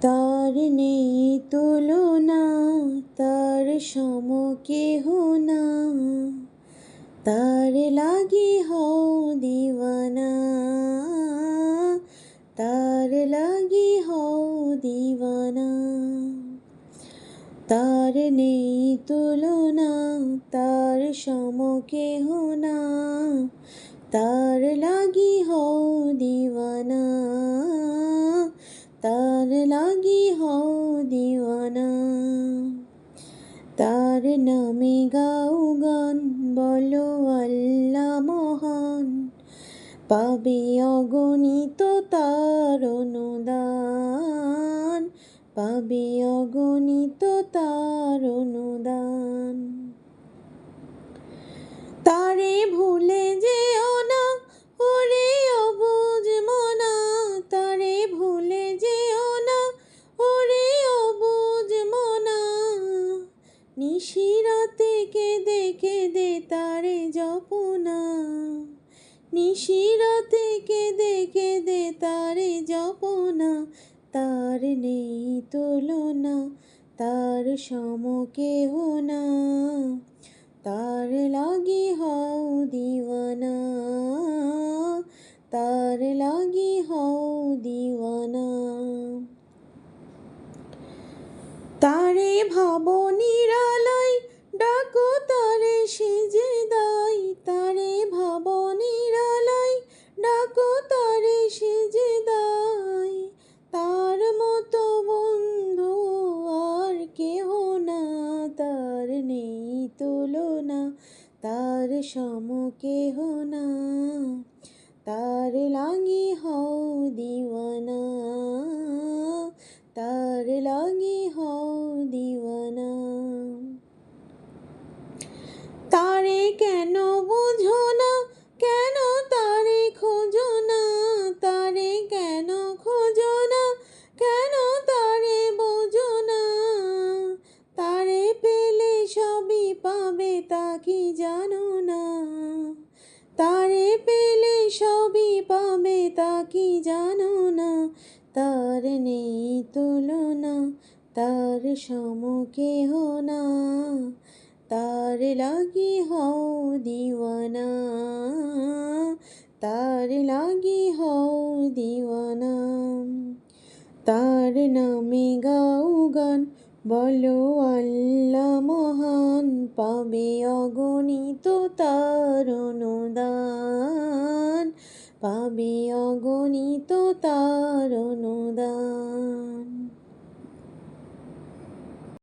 তার নেই তুলনা, তার সম কেহ না। তার লাগি হও দিওয়ানা, তার লাগি হও দিওয়ানা। তার নেই তুলনা, তার সম কেহ না। তার লাগি হও দিওয়ানা, তার তার নামে গাও গান বলো আল্লাহ মহান। পাবে অগণিত তার অনুদান পাবে অগণিত তার নিশিরাতে কেঁদে কেঁদে তারে জপনা নিশিরাতে কেঁদে কেঁদে তারে জপনা তার নেই তুলনা, তার সম কেহ না। তার লাগি হও দিওয়ানা, তার লাগি হও দিওয়ানা তারে ভাবো নিরালাই ডাকো, তারে সেজে দাই তারে ভাবো নিরালাই ডাকো, তারে সেজে দাই তার মতো বন্ধু আর কেহ না, তার নেই তুলনা। তার সম কেহ না, তার লাগি হও দিওয়ানা। তার লাগি হও দিওয়ানা তারে কেন বুঝো না? কেন তারে খোঁজো না? তারে কেন খোঁজো না? কেন তারে বোঝো না? তারে পেলে সবই পাবে তা কি জানো না? তারে পেলে সবই পাবে তা কি জানো না? তার নেই তুলনা, তার সম কেহ না। তার লাগি হও দিওয়ানা, তার লাগি হও দিওয়ানা। তার নামে গাও গান, বলো আল্লাহ মহান, পাবে অগণিত তার অনুদান, পাবে অগণিত তার অনুদান।